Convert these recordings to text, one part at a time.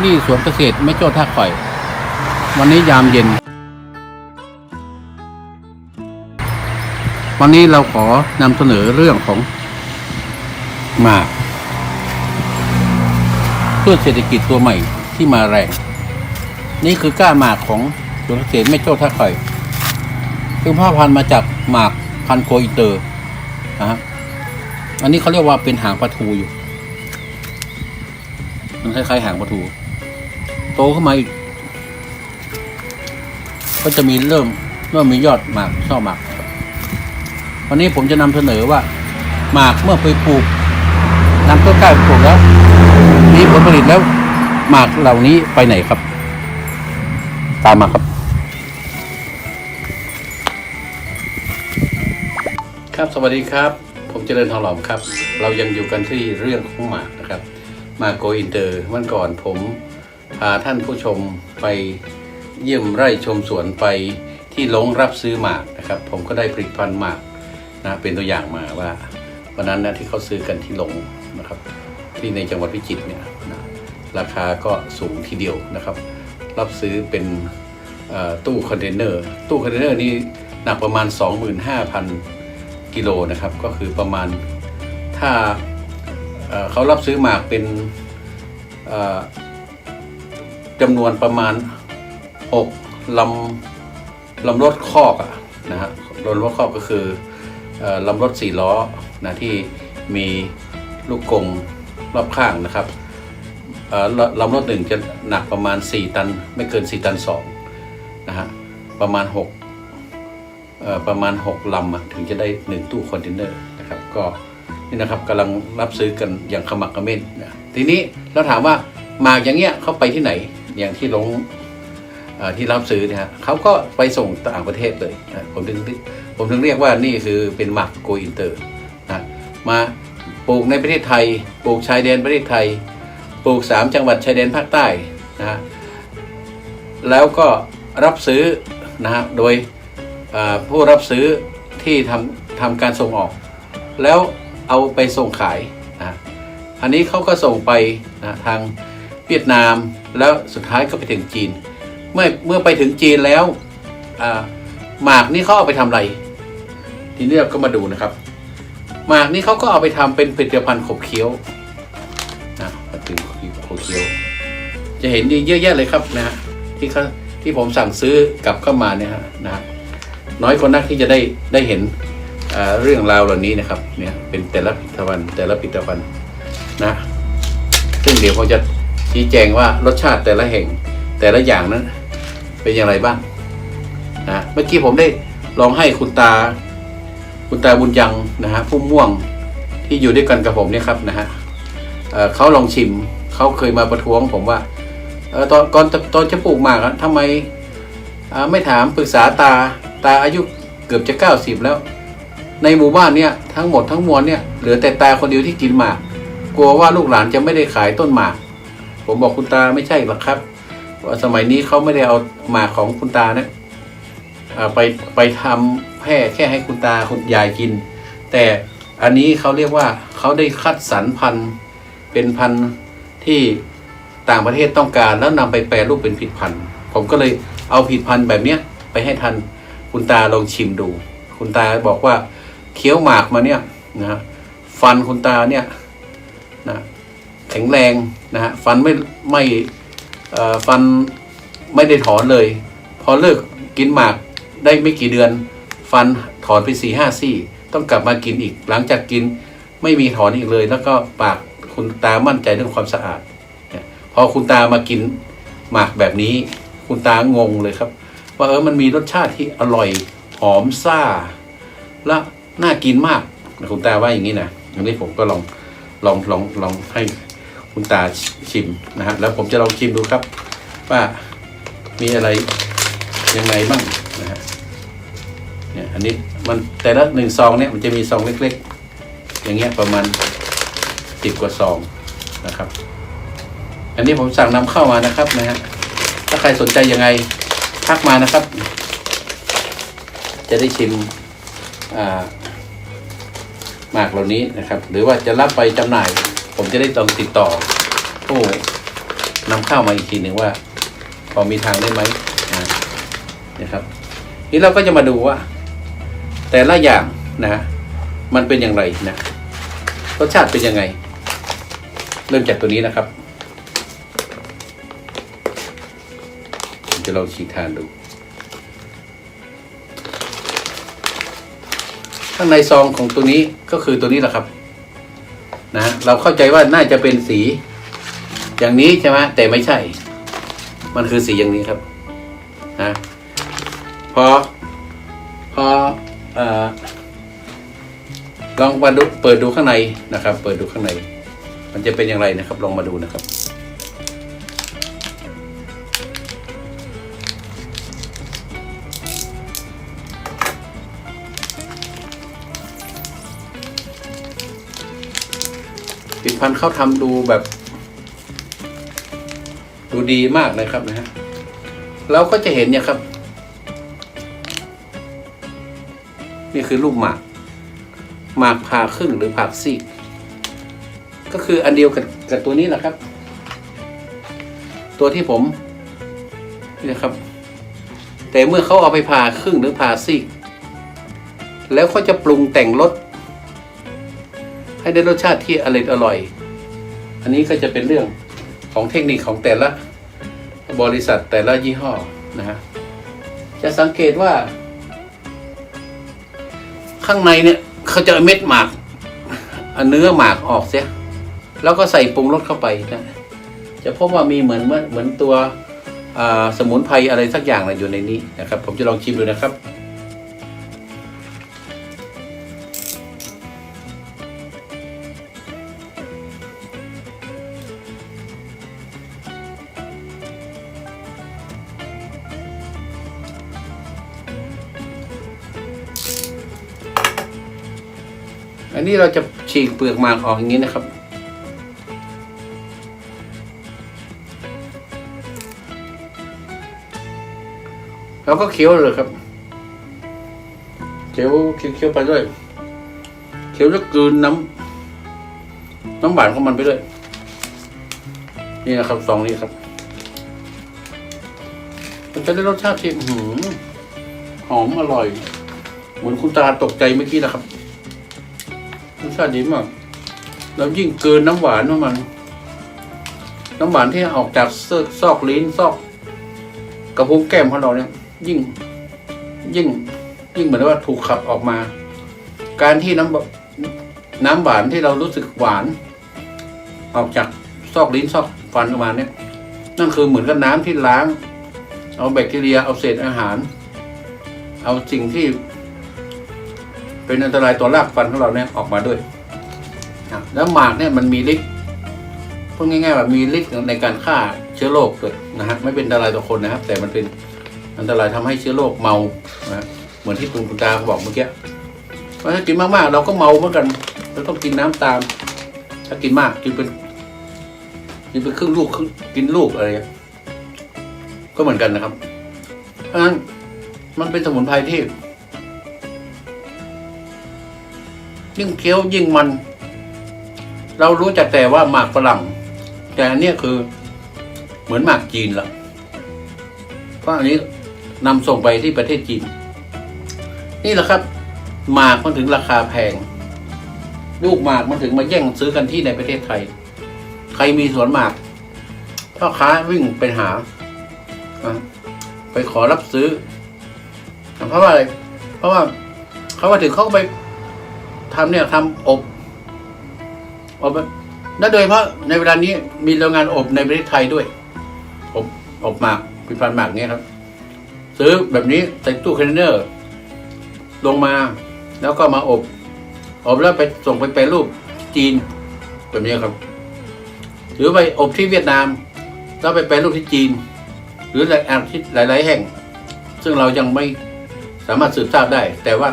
ที่นี่สวนเกษตรไม่โจ้ท่าข่อย วันนี้ยามเย็น วันนี้เราขอนำเสนอเรื่องของหมากเพื่อเศรษฐกิจตัวใหม่ที่มาแรง นี่คือก้าหมากของสวนเกษตรไม่โจ้ท่าข่อยซึ่งพ่อพันธุ์มาจากหมากพันโกอิเตอร์นะฮะอันนี้เขาเรียกว่าเป็นหางปลาทูอยู่ มันคล้ายๆหางปลาทู ตขึ้นมาอีก ก็จะมีเริ่มเริ่มมียอดหมากช่อหมาก วันนี้ผมจะนำเสนอว่า หมากเมื่อไปปลูกนำต้นกล้าปลูกแล้วมีผลผลิตแล้ว หมากเหล่านี้ไปไหนครับ ตามมาครับ ครับสวัสดีครับ ผมเจริญทองหลอมครับ เรายังอยู่กันที่เรื่องของหมากนะครับหมากโกอินเตอร์วันก่อนผม พาท่านผู้ชมไปเยี่ยมไร่ชมสวนไปที่ลงรับซื้อหมากนะครับ ผมก็ได้ผลิตภัณฑ์หมากนะเป็นตัวอย่างมาว่า วันนั้นนะที่เขาซื้อกันที่ลงนะครับ ที่ในจังหวัดพิจิตรเนี่ยนะราคาก็สูงทีเดียวนะครับ รับซื้อเป็นตู้คอนเทนเนอร์ตู้คอนเทนเนอร์นี่หนักประมาณ 25,000 กิโลนะครับก็คือประมาณถ้าเขารับซื้อหมากเป็น จำนวนประมาณ 6ลำลำรถคอกอะนะฮะลำรถคอกก็คืออลำรถสี่ล้อนะที่มีลูกกงรอบข้างนะครับลำรถหนึ่งจะหนักประมาณ 4 ตัน ไม่เกิน 4 ตัน2นะฮะประมาณ6ประมาณ 6 ลำถึงจะได้ 1 ตู้คอนเทนเนอร์นะครับ ก็นี่นะครับกำลังรับซื้อกันอย่างขมักเขม้นนะทีนี้เราถามว่าหมากอย่างเงี้ยเขาไปที่ไหน อย่างที่ลงเอ่อที่รับซื้อเนี่ยฮะเขาก็ไปส่งต่างประเทศเลยผมถึงผมถึงเรียกว่านี่คือเป็นหมากโกอินเตอร์นะมาปลูกในประเทศไทย ปลูกชายแดนประเทศไทย ปลูก 3 จังหวัดชายแดนภาคใต้นะฮะแล้วก็รับซื้อนะฮะโดยผู้รับซื้อที่ทำทำการส่งออก แล้วเอาไปส่งขายนะอันนี้เขาก็ส่งไปนะทาง เวียดนาม แล้วสุดท้ายก็ไปถึงจีน เมื่อเมื่อไปถึงจีนแล้วหมากนี่เขาเอาไปทำอะไร ทีนี้เราก็มาดูนะครับ หมากนี่เขาก็เอาไปทำเป็นผลิตภัณฑ์ขบเคี้ยวนะมาถึงขบเคี้ยว จะเห็นดีเยอะแยะเลยครับนะฮะที่เขาที่ผมสั่งซื้อกลับเข้ามาเนี่ยฮะนะน้อยคนนักที่จะได้ได้เห็นเรื่องราวเหล่านี้นะครับเนี่ยเป็นแต่ละผลิตภัณฑ์แต่ละผลิตภัณฑ์นะซึ่งเดี๋ยวผมจะ ชี้แจงว่ารสชาติแต่ละแห่งแต่ละอย่างนั้น เป็นอย่างไรบ้างนะเมื่อกี้ผมได้ลองให้คุณตา คุณตาบุญยังนะฮะผู้ม่วงที่อยู่ด้วยกันกับผมเนี่ยครับนะฮะเขาลองชิมเขาเคยมาประท้วงผมว่าออตอนก่อนตอนจะปลูกหมากอะทำไมไม่ถามปรึกษาตาตาอายุเกือบจะเก้าสิบแล้ว ในหมู่บ้านเนี่ยทั้งหมดทั้งมวลเนี่ยเหลือแต่ตาคนเดียวที่กินหมาก กลัวว่าลูกหลานจะไม่ได้ขายต้นหมาก ผมบอกคุณตาไม่ใช่หรอกครับว่าสมัยนี้เขาไม่ได้เอาหมากของคุณตาเนี่ยไปไปทำแพร่แค่ให้คุณตาคุณยายกิน แต่อันนี้เขาเรียกว่าเขาได้คัดสรรพันธุ์เป็นพันธุ์ที่ต่างประเทศต้องการแล้วนำไปแปรรูปเป็นผลิตภัณฑ์ผมก็เลยเอาผลิตภัณฑ์แบบเนี้ยไปให้ทันคุณตาลองชิมดู คุณตาบอกว่าเคี้ยวหมากมาเนี่ยนะฟันคุณตาเนี่ย แข็งแรงนะฮะฟันไม่ไม่ฟันไม่ได้ถอนเลย พอเลิกกินหมากได้ไม่กี่เดือน ฟันถอนไปสี่ห้าซี่ ต้องกลับมากินอีก หลังจากกินไม่มีถอนอีกเลย แล้วก็ปากคุณตามั่นใจเรื่องความสะอาดพอคุณตามากินหมากแบบนี้ คุณตางงเลยครับ ว่าเออมันมีรสชาติที่อร่อยหอมซ่า และน่ากินมากคุณตาว่าอย่างนี้นะอันนี้ผมก็ลองลองลองลองให้ คุณตาชิมนะฮะแล้วผมจะลองชิมดูครับ ว่ามีอะไรยังไงบ้างนะฮะเนี่ยอันนี้มันแต่ละหนึ่งซองเนี่ยมันจะมีซองเล็กๆ อย่างเงี้ยประมาณสิบกว่าซองนะครับ อันนี้ผมสั่งนำเข้ามานะครับนะฮะถ้าใครสนใจยังไงทักมานะครับ จะได้ชิมอ่าหมากเหล่านี้นะครับ หรือว่าจะรับไปจำหน่าย ผมจะได้ต้องติดต่อผู้นำเข้ามาอีกทีหนึ่งว่า พอมีทางได้ไหมนะนะครับนี่เราก็จะมาดูว่า แต่ละอย่างนะ มันเป็นอย่างไรนะรสชาติเป็นยังไง เริ่มจากตัวนี้นะครับผมจะลองฉีกทานดู ข้างในซองของตัวนี้ก็คือตัวนี้แหละครับ นะเราเข้าใจว่าน่าจะเป็นสี อย่างนี้ใช่ไหมแต่ไม่ใช่ มันคือสีอย่างนี้ครับนะพอพออลองมาดูเปิดดูข้างในนะครับ เปิดดูข้างใน มันจะเป็นอย่างไรนะครับ ลองมาดูนะครับ ผลิตภัณฑ์เขาทำดูแบบ ดูดีมากนะครับนะฮะเราก็จะเห็นเนี่ยครับ นี่คือลูกหมากหมากผ่าครึ่งหรือผ่าซีกก็คืออันเดียวกับกับตัวนี้แหละครับ ตัวที่ผมนี่นะครับ แต่เมื่อเขาเอาไปผ่าครึ่งหรือผ่าซีกแล้วเขาจะปรุงแต่งรส ให้ได้รสชาติที่อร่อยอร่อย อันนี้ก็จะเป็นเรื่องของเทคนิคของแต่ละบริษัทแต่ละยี่ห้อนะฮะจะสังเกตว่า ข้างในเนี่ยเขาจะเม็ดหมากเนื้อหมากออกเสียแล้วก็ใส่ปรุงรสเข้าไปนะจะพบว่ามีเหมือนเหมือนเหมือนตัวสมุนไพรอะไรสักอย่างนะอยู่ในนี้นะครับ ผมจะลองชิมดูนะครับ อันนี้เราจะฉีกเปลือกหมากออกอย่างนี้นะครับ เราก็เคี้ยวเลยครับเคี้ยวเคี้ยวไปด้วยเคี้ยวแล้วกลืนน้ำน้ำหวานของมันไปด้วย นี่นะครับซองนี้ครับมันจะได้รสชาติที่หอมอร่อย เหมือนคุณตาตกใจเมื่อกี้นะครับาติดีมาก แล้วยิ่งเกินน้ำหวานของมัน น้ำหวานที่ออกจากซอกซอกลิ้นซอกกระพุ้งแก้มของเราเนี่ย ยิ่ง ยิ่ง ยิ่งเหมือนว่าถูกขับออกมา การที่น้ำน้ำหวานที่เรารู้สึกหวาน ออกจากซอกลิ้นซอกฟันออกมาเนี่ย นั่นคือเหมือนกับน้ำที่ล้าง เอาแบคทีเรียเอาเศษอาหาร เอาสิ่งที่ เป็นอันตรายต่อรากฟันของเราเนี่ยออกมาด้วยนะแล้วหมากเนี่ยมันมีฤทธิ์พูดง่ายๆว่ามีฤทธิ์ในการฆ่าเชื้อโรคด้วยนะฮะไม่เป็นอันตรายต่อคนนะครับ แต่มันเป็นอันตรายทำให้เชื้อโรคเมานะเหมือนที่คุณคุณตาเขาบอกเมื่อกี้เพราะถ้ากินมากๆ เราก็เมาเหมือนกันเราต้องกินน้ำตาม ถ้ากินมากกินเป็นกินเป็นครึ่งลูกครึ่งกินลูกอะไรก็เหมือนกันนะครับเพราะฉะนั้นมันเป็นสมุนไพรที่ ยิ่งเคี้ยวยิ่งมัน เรารู้จักแต่ว่าหมากฝรั่ง แต่อันเนี้ยคือเหมือนหมากจีนละเพราะอันนี้นำส่งไปที่ประเทศจีน นี่แหละครับหมากมันถึงราคาแพง ลูกหมากมันถึงมาแย่งซื้อกันที่ในประเทศไทย ใครมีสวนหมากพ่อค้าวิ่งไปหาไปขอรับซื้อเพราะว่าอะไรเพราะว่าเขามาถึงเขาไป ทำเนี่ยทำอบอบแบบและโดยเฉพาะในเวลานี้มีโรงงานอบในประเทศไทยด้วย อบอบหมากเป็นพันหมากเนี่ยครับ ซื้อแบบนี้ใส่ตู้คอนเทนเนอร์ ลงมาแล้วก็มาอบ อบแล้วไปส่งไปแปรรูปจีนแบบนี้ครับ หรือไปอบที่เวียดนาม แล้วไปแปรรูปที่จีน หรือหลายๆที่หลาย ๆ แห่ง ซึ่งเรายังไม่สามารถสืบทราบได้ แต่ว่า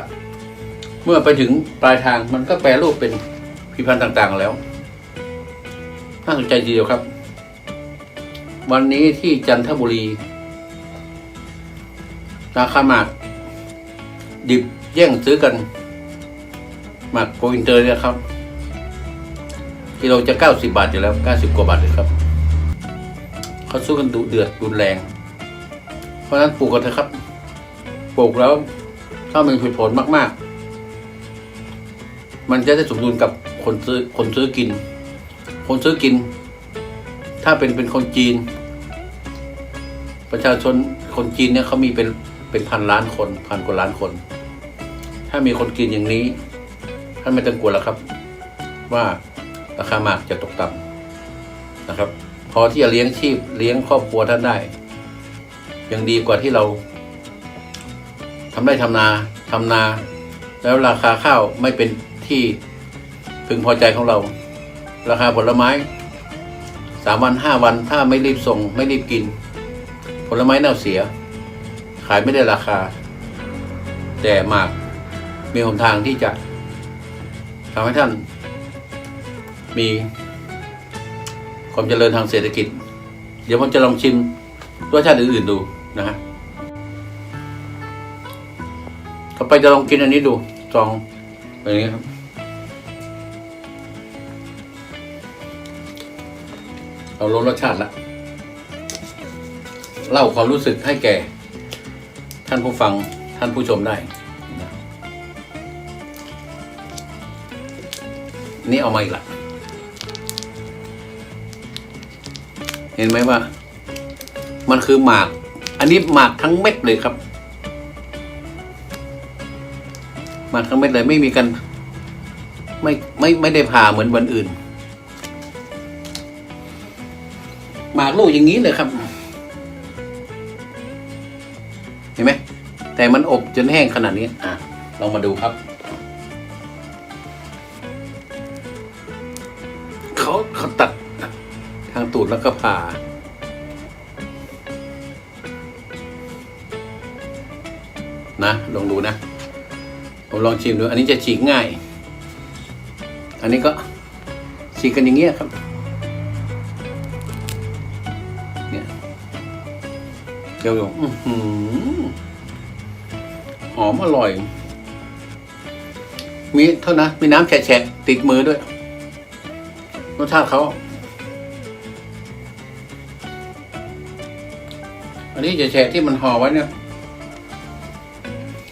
เมื่อไปถึงปลายทางมันก็แปรรูปเป็นพิพันธ์ต่างๆแล้วน่าสนใจทีเดียวครับ วันนี้ที่จันทบุรี ราคาหมาก ดิบแย่งซื้อกัน หมากโกอินเตอร์เนี่ยครับกิโลจะเก้าสิบาทอยู่แล้วเก้าสิบกว่าบาทเลยครับ เขาสู้กันดุเดือดรุนแรง เพราะนั้นปลูกกันเถอะครับ ปลูกแล้วถ้ามันผลผลมากๆ มันจะได้สมดุลกับคนซื้อคนซื้อกิน คนซื้อกิน ถ้าเป็นเป็นคนจีน ประชาชนคนจีนเนี่ยเขามีเป็นเป็นพันล้านคนพันกว่าล้านคน ถ้ามีคนกินอย่างนี้ท่านไม่ต้องกลัวแล้วครับ ว่าราคาหมากจะตกต่ำนะครับ พอที่จะเลี้ยงชีพเลี้ยงครอบครัวท่านได้ยังดีกว่าที่เราทำได้ทำนาทำนา แล้วราคาข้าวไม่เป็น ที่พึงพอใจของเรา ราคาผลไม้สามวันห้าวันถ้าไม่รีบส่งไม่รีบกิน ผลไม้เน่าเสีย ขายไม่ได้ราคา แต่หมากมีหนทางที่จะทำให้ท่าน มีความเจริญทางเศรษฐกิจ เดี๋ยวผมจะลองชิมรสชาติอื่นๆดูนะฮะต่อไปจะลองกินอันนี้ดูซองแบบนี้ครับ ลดรสชาติละเล่าความรู้สึกให้แก่ ท่านผู้ฟังท่านผู้ชมได้นะนี่เอามาอีกละเห็นไหมว่า มันคือหมาก อันนี้หมากทั้งเม็ดเลยครับ หมากทั้งเม็ดเลยไม่มีกัน ไม่ไม่ไม่ได้ผ่าเหมือนวันอื่น หมากลูกอย่างนี้เลยครับ เห็นไหม แต่มันอบจนแห้งขนาดนี้ อะลองมาดูครับ เขาเขาตัดทางตูดแล้วก็ผ่านะลองดูนะ ผมลองชิมดู อันนี้จะฉีกง่าย อันนี้ก็ฉีกกันอย่างเงี้ยครับ เดี๋ยวดูอื้อหือหอมอร่อย มีเท่านะ มีน้ำแฉะๆติดมือด้วยรสชาติเขา อันนี้แฉะๆที่มันห่อไว้เนี่ย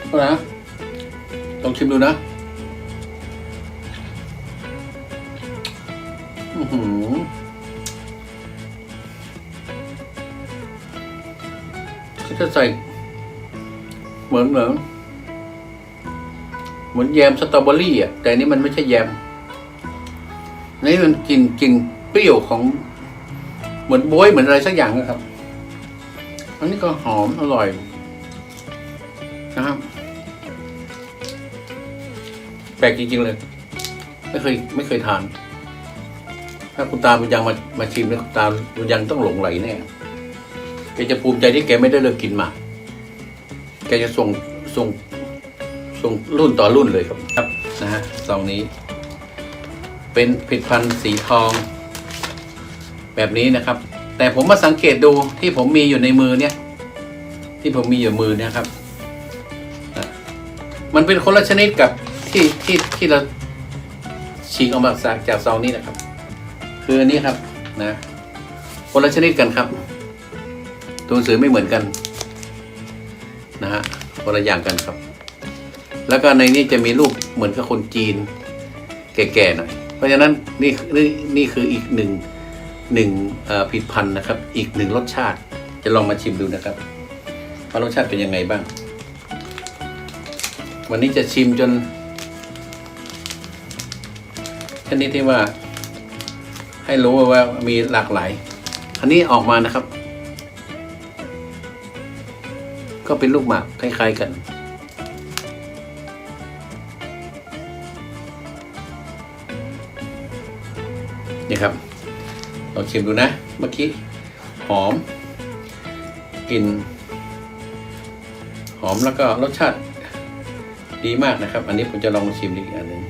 ก็นะลองชิมดูนะอือหือ จะใส่ เหมือนเหมือนเหมือนแยมสตรอเบอรี่อะ แต่อันนี้มันไม่ใช่แยมอันนี้มันกลิ่นกลิ่นเปรี้ยวของ เหมือนบ๊วยเหมือนอะไรสักอย่างนะครับ อันนี้ก็หอมอร่อยนะครับแปลกจริง ๆ เลย ไม่เคย ไม่เคยทาน ถ้าคุณตาบุญยังมามาชิมเนี่ยคุณตาบุญยังต้องหลงไหลแน่ แกจะภูมิใจที่แกไม่ได้เลิกกินหมากแกจะส่งส่งส่งรุ่นต่อรุ่นเลยครับครับนะฮะซองนี้ เป็นผลิตภัณฑ์สีทอง แบบนี้นะครับ แต่ผมมาสังเกตดูที่ผมมีอยู่ในมือเนี่ย ที่ผมมีอยู่มือเนี่ยครับนะมันเป็นคนละชนิดกับที่ที่ที่เราฉีกออกมาจากจากซองนี้นะครับ คืออันนี้ครับนะคนละชนิดกันครับ ตัวหนังสือไม่เหมือนกันนะฮะคนละอย่างกันครับ แล้วก็ในนี้จะมีรูปเหมือนกับคนจีน แก่ๆหน่อยเพราะฉะนั้นนี่นี่นี่คืออีกหนึ่งหนึ่งเอ่อผลิตภัณฑ์นะครับ อีกหนึ่งรสชาติ จะลองมาชิมดูนะครับว่ารสชาติเป็นยังไงบ้าง วันนี้จะชิมจนชนิดที่ว่าให้รู้ว่ามีหลากหลาย อันนี้ออกมานะครับ ก็เป็นลูกหมากคล้ายๆกัน นี่ครับลองชิมดูนะ เมื่อกี้ หอมกลิ่นหอมแล้วก็รสชาติดีมากนะครับ อันนี้ผมจะลองชิมอีกอันหนึ่ง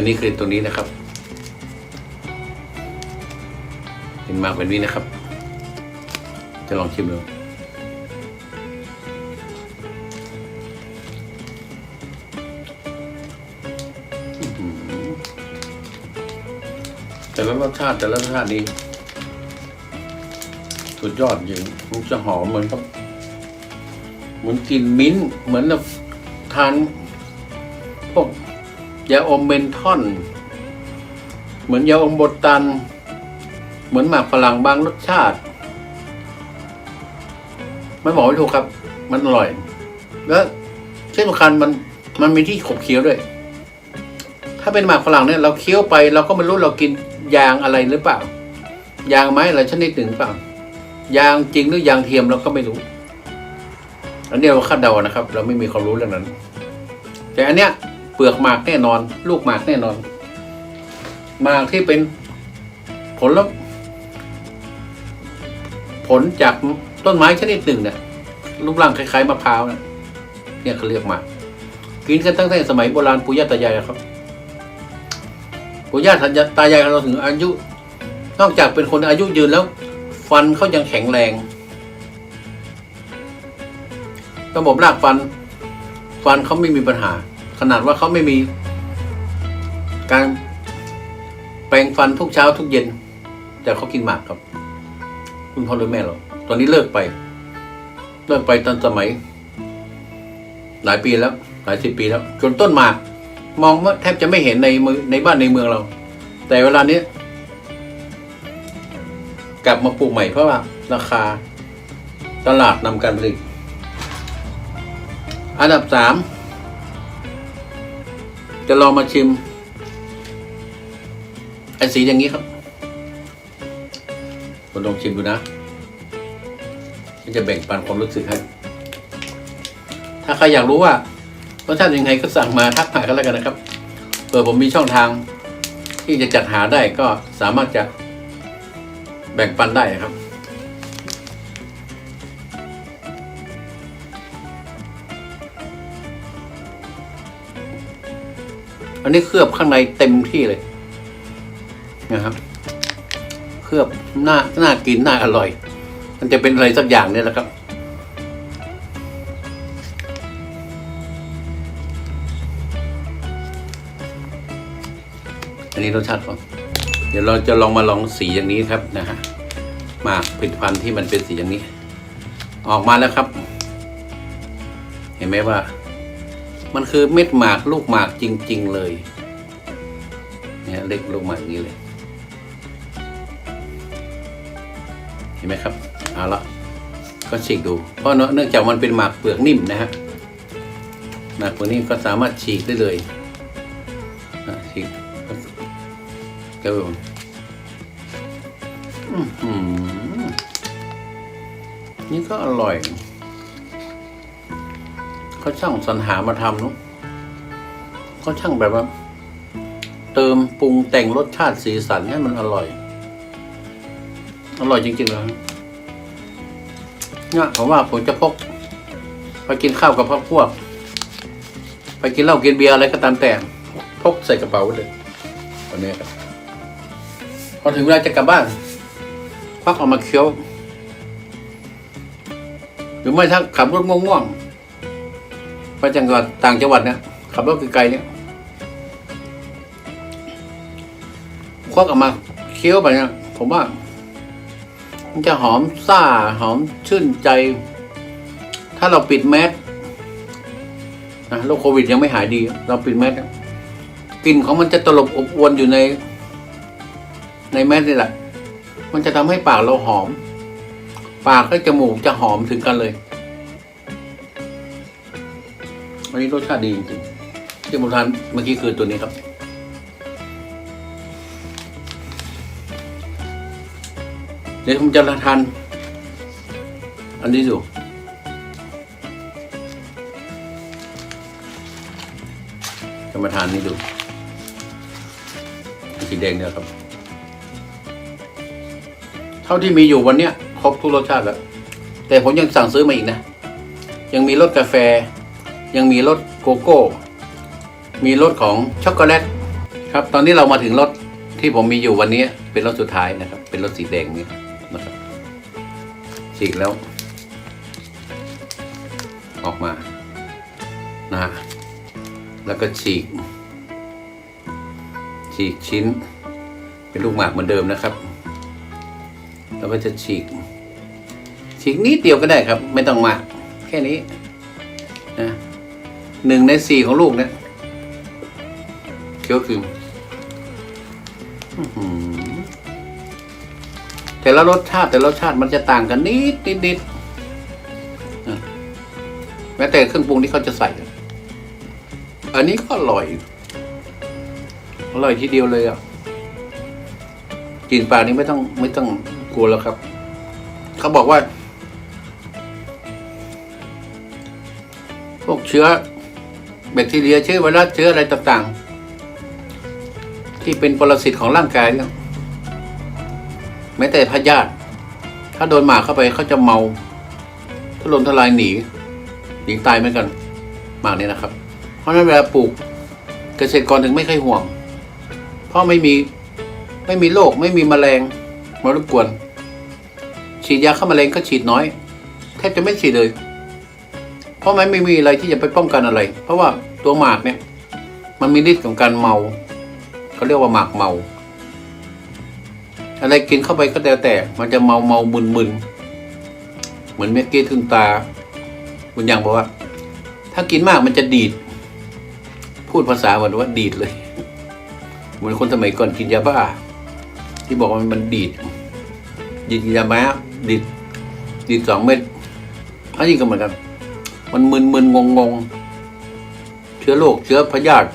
อันนี้คือตัวนี้นะครับกินมากแบบนี้นะครับ จะลองชิมดูแต่ละรสชาติแต่ละรสชาตินี้สุดยอดจริงมันจะหอมเหมือนกับเหมือนกลินมิ้นเหมือนแบบทานพวก ยาอมเมนทอน เหมือนยาอมบดตัน เหมือนหมากฝรั่งบางรสชาติ มันบอกไม่ถูกครับ มันอร่อย แล้วที่สำคัญมันมันมีที่ขบเคี้ยวด้วย ถ้าเป็นหมากฝรั่งเนี่ยเราเคี้ยวไป เราก็ไม่รู้เรากินยางอะไรหรือเปล่า ยางไม้อะไรชนิดหนึ่งเปล่า ยางจริงหรือยางเทียมเราก็ไม่รู้ อันนี้เราคาดเดานะครับ เราไม่มีความรู้เรื่องนั้น แต่อันเนี้ย ปลือกหมากแน่นอน ลูกหมากแน่นอน หมากที่เป็นผลแล้วผลจากต้นไม้ชนิดหนึ่งเนี่ยรูปร่างคล้ายๆมะพร้าวนะเนี่ยเขาเรียกหมากกินกันตั้งแต่สมัยโบราณปู่ย่าตายายครับปู่ย่าตายายเราถึงอายุ นอกจากเป็นคนอายุยืนแล้ว ฟันเขายังแข็งแรง ระบบรากฟัน ฟันเขาไม่มีปัญหา ขนาดว่าเขาไม่มี การแปรงฟันทุกเช้าทุกเย็น แต่เขากินหมากครับ คุณพ่อหรือแม่เราตอนนี้เลิกไป เลิกไปตอนสมัย หลายปีแล้ว หลายสิบปีแล้ว จนต้นหมาก มองว่าแทบจะไม่เห็นในมือในบ้านในเมืองเรา แต่เวลานี้กลับมาปลูกใหม่เพราะว่า ราคา ตลาดนำการผลิตอันดับสาม จะลองมาชิมไอ้สีอย่างนี้ครับคุณลองชิมดูนะที่จะแบ่งปันความรู้สึกให้ ถ้าใครอยากรู้ว่ารสชาติยังไงก็สั่งมาทักมากันแล้วกันนะครับเผื่อผมมีช่องทาง ที่จะจัดหาได้ก็สามารถจะแบ่งปันได้ครับ อันนี้เคลือบข้างในเต็มที่เลยนะครับ เคลือบหน้าหน้ากินหน้าอร่อย มันจะเป็นอะไรสักอย่างเนี่ยแหละครับอันนี้รสชาติก่อนเดี๋ยวเราจะลองมาลองสีอย่างนี้ครับนะฮะมาผลิตภัณฑ์ที่มันเป็นสีอย่างนี้ ออกมาแล้วครับ เห็นไหมว่า มันคือเม็ดหมากลูกหมากจริง ๆ เลย เนี่ยเล็กลูกหมากนี้เลย เห็นไหมครับ เอาละก็ฉีกดู เพราะเนื่องจากมันเป็นหมากเปลือกนิ่มนะฮะหมากเปลือกนิ่มก็สามารถฉีกได้เลยฉีกก็อื้อหือนี่ก็อร่อย เขาช่างสรรหามาทำเนาะเขาช่างแบบว่า เติมปรุงแต่งรสชาติสีสันให้มันอร่อย อร่อยจริงๆเลยเนี่ยผมว่าผมจะพกไปกินข้าวกับพวกพวก ไปกินเหล้ากินเบียร์อะไรก็ตามแต่พกใส่กระเป๋าไว้เลยวันนี้ครับพอถึงเวลาจะกลับบ้านควักออกมาเคี้ยวหรือไม่ถ้าขับรถง่วงๆ ไปจังหวัดต่างจังหวัดเนี่ยขับรถไกลๆเนี่ยควักออกมาเคี้ยวไปเนี่ยผมว่า มันจะหอมซ่าหอมชื่นใจ ถ้าเราปิดแมสนะโรคโควิดยังไม่หายดี เราปิดแมสกลิ่นของมันจะตลบอบอวนอยู่ใน ในแมสนี่แหละ มันจะทำให้ปากเราหอม ปากและจมูกจะหอมถึงกันเลย วันนี้รสชาติดีจริงๆที่ผมทานเมื่อกี้คือตัวนี้ครับ เดี๋ยวผมจะทาน อันนี้ดูจะมาทานนี่ดูสีแดงเนี่ยครับ เท่าที่มีอยู่วันเนี้ยครบทุกรสชาติแล้ว แต่ผมยังสั่งซื้อมาอีกนะ ยังมีรสกาแฟ ยังมีรสโกโก้ มีรสของช็อกโกแลตครับ ตอนนี้เรามาถึงรสที่ผมมีอยู่วันนี้เป็นรถสุดท้ายนะครับ เป็นรถสีแดงนี้นะครับฉีกแล้ว ออกมานะฮะแล้วก็ฉีก ฉีกชิ้น เป็นลูกหมากเหมือนเดิมนะครับ แล้วก็จะฉีก ฉีกนิดเดียวก็ได้ครับ ไม่ต้องมาก แค่นี้นะ หนึ่งในสี่ของลูกเนี่ยเคี้ยวคืออื้อหือแต่ละรสชาติแต่ละรสชาติมันจะต่างกันนิดนิดนิดแม้แต่เครื่องปรุงที่เขาจะใส่ อันนี้ก็อร่อย อร่อยทีเดียวเลยอะกินปลานี้ไม่ต้องไม่ต้องกลัวแล้วครับ เขาบอกว่าพวกเชื้อ คทีเรียเชื้อไวรัสเชื้ออะไรต่างๆ ที่เป็นปรสิตของร่างกายเนี่ยแม้แต่พยาธิถ้าโดนหมากเข้าไปเขาจะเมาถ้าลนทลายหนีหนีตายเหมือนกันหมากนี่นะครับ เพราะฉะนั้นเวลาปลูกเกษตรกรถึงไม่ค่อยห่วง เพราะไม่มีไม่มีโรคไม่มีแมลงมารบกวน ฉีดยาฆ่าแมลงก็ฉีดน้อยแทบจะไม่ฉีดเลย เพราะมันไม่มีอะไรที่จะไปป้องกันอะไร เพราะว่า ตัวหมากเนี่ย มันมีฤทธิ์ของการเมาเขาเรียกว่าหมากเมา อะไรกินเข้าไปก็แล้วแต่ มันจะเมาเมามึนมึนเหมือนเมื่อกี้ทึงตาคุณยังบอกว่า ถ้ากินมากมันจะดีด พูดภาษาเหมือนว่าดีดเลย เหมือนคนสมัยก่อนกินยาบ้า ที่บอกว่ามันดีดดีดยาบ้าดีดดีดสองเม็ดอันนี้ก็เหมือนกัน มันมึนมึนงงง เชื้อโรคเชื้อพยาธิ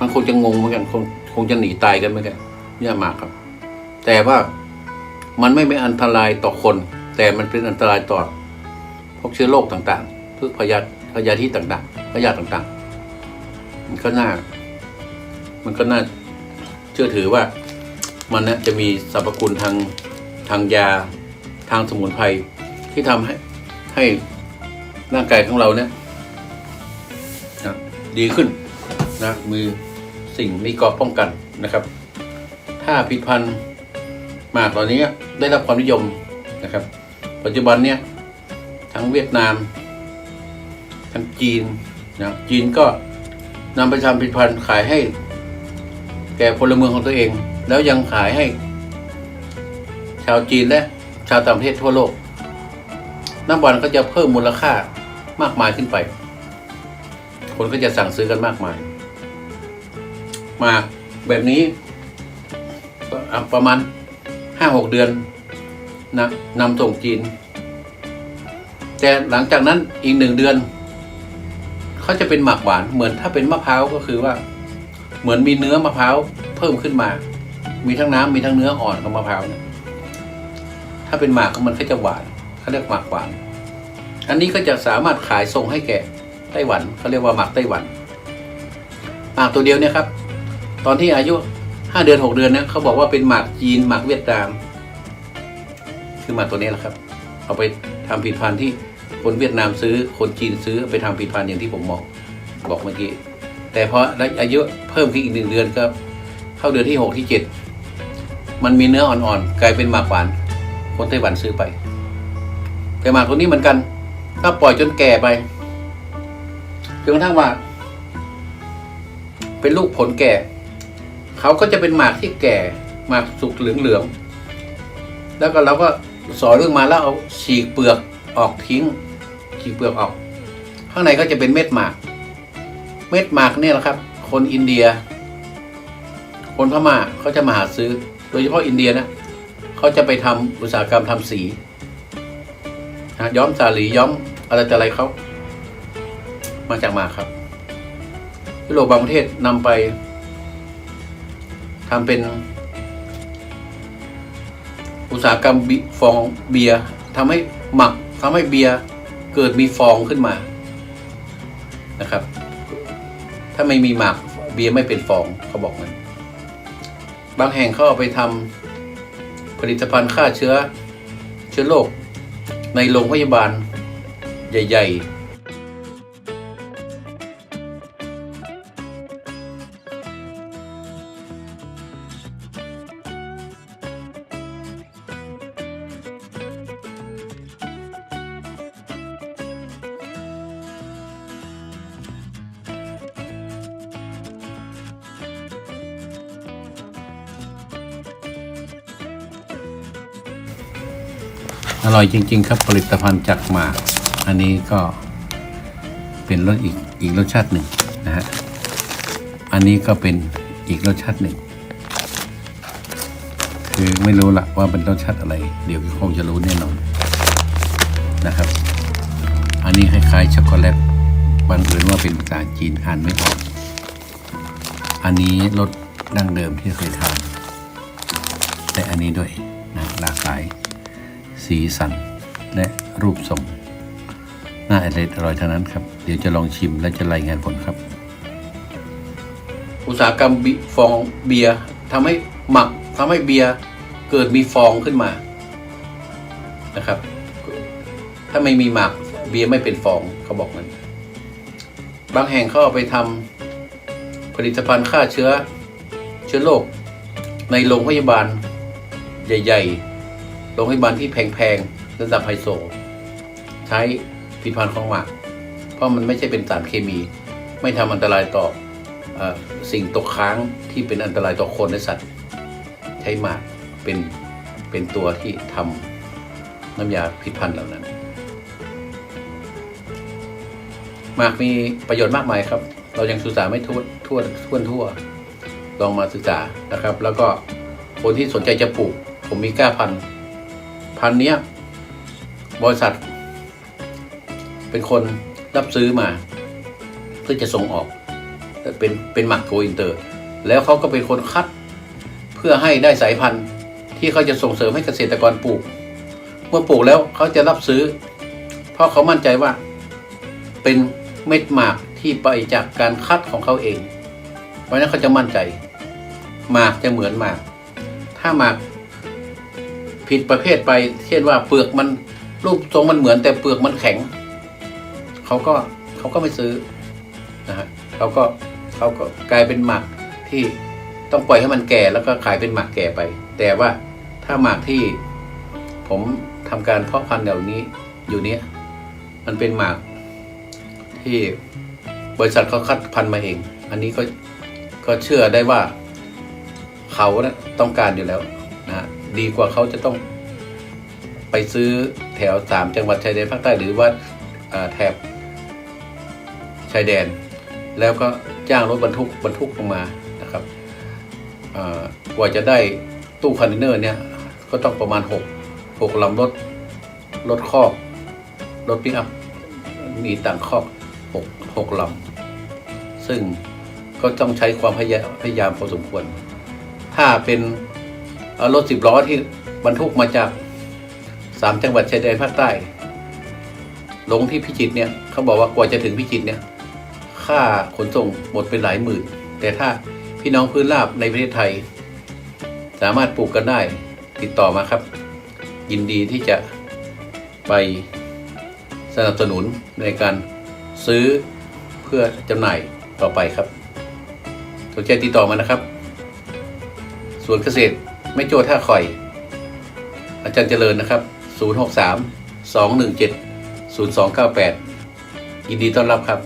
มันคงจะงงเหมือนกันคงคงจะหนีตายกันเหมือนกันเนี่ยมากครับ แต่ว่ามันไม่เป็นอันตรายต่อคน แต่มันเป็นอันตรายต่อพวกเชื้อโรคต่างๆพวกพยาธิพยาธิต่างๆพยาธิต่างๆ มันก็น่า มันก็น่าเชื่อถือว่า มันนะจะมีสรรพคุณทางทางยาทางสมุนไพรที่ทำให้ให้ร่างกายของเราเนี่ย ดีขึ้นนะมีสิ่งมีเกราะป้องกันนะครับ ถ้าผิดพันธุ์มากเหล่านี้ได้รับความนิยมนะครับ ปัจจุบันเนี่ยทั้งเวียดนาม ทั้งจีนนะจีนก็นำไปทำผลิดพันธุ์ขายให้ แก่พลเมืองของตัวเอง แล้วยังขายให้ ชาวจีนและชาวต่างประเทศทั่วโลกนับวันก็จะเพิ่มมูลค่ามากมายขึ้นไป คนก็จะสั่งซื้อกันมากมายหมากแบบนี้ ประมาณห้าหกเดือนนะนำส่งจีน แต่หลังจากนั้นอีกหนึ่งเดือนเขาจะเป็นหมากหวาน เหมือนถ้าเป็นมะพร้าวก็คือว่า เหมือนมีเนื้อมะพร้าวเพิ่มขึ้นมา มีทั้งน้ำมีทั้งเนื้ออ่อนของมะพร้าวเนี่ยถ้าเป็นหมากมันก็จะหวานเขาเรียกหมากหวาน อันนี้ก็จะสามารถขายส่งให้แก่ ไต้หวันเขาเรียกว่าหมากไต้หวันหมากตัวเดียวเนี่ยครับ ตอนที่อายุห้าเดือนหกเดือนนี่ยเขาบอกว่าเป็นหมากจีนหมากเวียดนาม คือหมากตัวนี้แหละครับ เอาไปทำผลิตภัณฑ์ที่คนเวียดนามซื้อคนจีนซื้อไปทำผลิตภัณฑ์อย่างที่ผมบอกบอกเมื่อกี้แต่พออายุเพิ่มขึ้นอีกหนึ่งเดือนก็เข้าเดือนที่หกที่เจ็ดมันมีเนื้ออ่อนๆ กลายเป็นหมากหวาน คนไต้หวันซื้อไป แต่หมากตัวนี้เหมือนกัน ถ้าปล่อยจนแก่ไป จนกระทั่งว่า เป็นลูกผลแก่ เขาก็จะเป็นหมากที่แก่หมากสุกเหลืองๆแล้วก็เราก็สอยเรื่องมาแล้วเอาฉีกเปลือกออกทิ้ง ฉีกเปลือกออก ข้างในก็จะเป็นเม็ดหมาก เม็ดหมากเนี่ยแหละครับ คนอินเดีย คนพม่าเขาจะมาหาซื้อ โดยเฉพาะอินเดียนะเขาจะไปทำอุตสาหกรรมทำสีนะย้อมสาลีย้อมอะไรแต่อะไรเขา มาจากหมากครับยุโรปบางประเทศนำไปทำเป็นอุตสาหกรรมฟองเบียร์ทำให้หมักทำให้เบียร์เกิดมีฟองขึ้นมานะครับ ถ้าไม่มีหมักเบียร์ไม่เป็นฟองเขาบอกมันบางแห่งเขาเอาไปทำผลิตภัณฑ์ฆ่าเชื้อ เชื้อโรคในโรงพยาบาล ใหญ่ ๆ ร่อยจริง ๆ ครับผลิตภัณฑ์จากหมาก อันนี้ก็เป็นรสอีกอีกรสชาติหนึ่งนะฮะ อันนี้ก็เป็นอีกรสชาติหนึ่ง คือไม่รู้ละว่าเป็นรสชาติอะไร เดี๋ยวคงจะรู้แน่นอนนะครับ อันนี้คล้ายๆช็อกโกแลตบังเอิญว่าเป็นภาษาจีนอ่านไม่ออก อันนี้รสดั้งเดิมที่เคยทานแต่อันนี้ด้วยนะหลากหลาย สีสัน และรูปทรงน่าอร่อยอร่อยเท่านั้นครับ เดี๋ยวจะลองชิมและจะรายงานผลครับ อุตสาหกรรมฟองเบียร์ทำให้หมักทำให้เบียร์เกิดมีฟองขึ้นมานะครับ ถ้าไม่มีหมักเบียร์ไม่เป็นฟองเขาบอกนั้น บางแห่งเขาเอาไปทำผลิตภัณฑ์ฆ่าเชื้อ เชื้อโรคในโรงพยาบาล ใหญ่ ๆ โรงพยาบาลที่แพงๆระดับไฮโซ ใช้ผลิตภัณฑ์ของหมากเพราะมันไม่ใช่เป็นสารเคมี ไม่ทำอันตรายต่ออสิ่งตกค้างที่เป็นอันตรายต่อคนและสัตว์ ใช้หมากเป็นเป็นตัวที่ทำน้ำยาพิษพันธ์เหล่านั้นหมากมีประโยชน์มากมายครับ เรายังศึกษาไม่ทั่วทั่วทั่วทั่ว ลองมาศึกษานะครับ แล้วก็คนที่สนใจจะปลูก ผมมีก้าพันธุ์ พันเนี้ย บริษัท เป็นคนรับซื้อมา เพื่อจะส่งออกเป็นเป็นหมักโกอินเตอร์ แล้วเขาก็เป็นคนคัด เพื่อให้ได้สายพันธุ์ที่เขาจะส่งเสริมให้เกษตรกรปลูก เมื่อปลูกแล้วเขาจะรับซื้อ เพราะเขามั่นใจว่า เป็นเม็ดหมากที่ไปจากการคัดของเขาเอง เพราะนั้นเขาจะมั่นใจหมากจะเหมือนหมาก ถ้าหมาก ผิดประเภทไป เช่นว่าเปลือกมันรูปทรงมันเหมือนแต่เปลือกมันแข็ง เขาก็เขาก็ไม่ซื้อนะฮะเขาก็เขาก็กลายเป็นหมากที่ต้องปล่อยให้มันแก่แล้วก็ขายเป็นหมากแก่ไป แต่ว่าถ้าหมากที่ผมทำการเพาะพันธุ์เหล่านี้อยู่เนี้ยมันเป็นหมากที่บริษัทเขาคัดพันธุ์มาเอง อันนี้ก็ก็เชื่อได้ว่าเขานะต้องการอยู่แล้วนะ ดีกว่าเขาจะต้องไปซื้อแถวสามจังหวัดชายแดนภาคใต้หรือว่าแถบชายแดน แล้วก็จ้างรถบรรทุกบรรทุกลงมานะครับกว่าจะได้ตู้คอนเทนเนอร์เนี่ยก็ต้องประมาณหกหกลำรถรถคอกรถปิกอัพมีต่างคอกหกหกลำซึ่งก็ต้องใช้ความพยายามพอสมควร ถ้าเป็น รถสิบล้อที่บรรทุกมาจากสามจังหวัดชายแดนภาคใต้ ลงที่พิจิตรเนี่ยเขาบอกว่ากว่าจะถึงพิจิตรเนี่ย ค่าขนส่งหมดไปหลายหมื่น แต่ถ้าพี่น้องพื้นราบในประเทศไทย สามารถปลูกกันได้ติดต่อมาครับ ยินดีที่จะไปสนับสนุนในการซื้อเพื่อจำหน่ายต่อไปครับสนใจติดต่อมานะครับ ส่วนเกษตร ไม่โจ้ท่าคอย อาจารย์เจริญนะครับ 063 217 0298ยินดีต้อนรับครับ